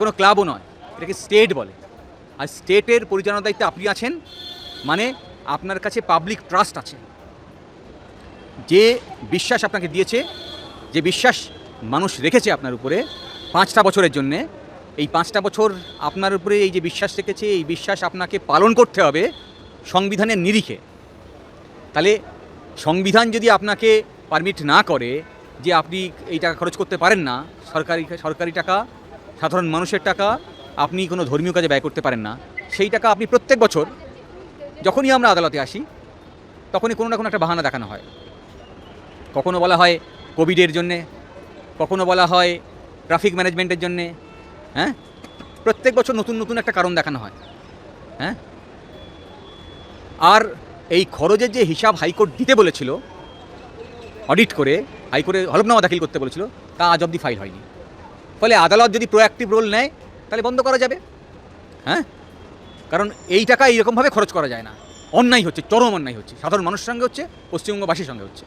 কোনো ক্লাবও নয়, এটাকে স্টেট বলে। আর স্টেটের পরিচালনার দায়িত্বে আপনি আছেন মানে আপনার কাছে পাবলিক ট্রাস্ট আছে। যে বিশ্বাস আপনাকে দিয়েছে, যে বিশ্বাস মানুষ রেখেছে আপনার উপরে পাঁচটা বছরের জন্যে, এই পাঁচটা বছর আপনার উপরে এই যে বিশ্বাস রেখেছে, এই বিশ্বাস আপনাকে পালন করতে হবে সংবিধানের নিরিখে। তাহলে সংবিধান যদি আপনাকে পারমিট না করে যে আপনি এই টাকা খরচ করতে পারেন না, সরকারি সরকারি টাকা সাধারণ মানুষের টাকা আপনি কোনো ধর্মীয় কাজে ব্যয় করতে পারেন না, সেই টাকা আপনি প্রত্যেক বছর যখনই আমরা আদালতে আসি, তখনই কোনো না কোনো একটা বাহানা দেখানো হয়। কখনো বলা হয় কোভিডের জন্যে, কখনো বলা হয় ট্রাফিক ম্যানেজমেন্টের জন্যে হ্যাঁ? প্রত্যেক বছর নতুন নতুন একটা কারণ দেখানো হয় হ্যাঁ? আর এই খরচের যে হিসাব হাইকোর্ট দিতে বলেছিল, অডিট করে, হাইকোর্টে হলফনামা দাখিল করতে বলেছিল, তা আজ অবধি ফাইল হয়নি। ফলে আদালত যদি প্রোঅ্যাক্টিভ রোল নেয়, তাহলে বন্ধ করা যাবে। হ্যাঁ? কারণ এই টাকা এইরকমভাবে খরচ করা যায় না। অন্যায় হচ্ছে, চরম অন্যায় হচ্ছে। সাধারণ মানুষের সঙ্গে হচ্ছে, পশ্চিমবঙ্গবাসীর সঙ্গে হচ্ছে।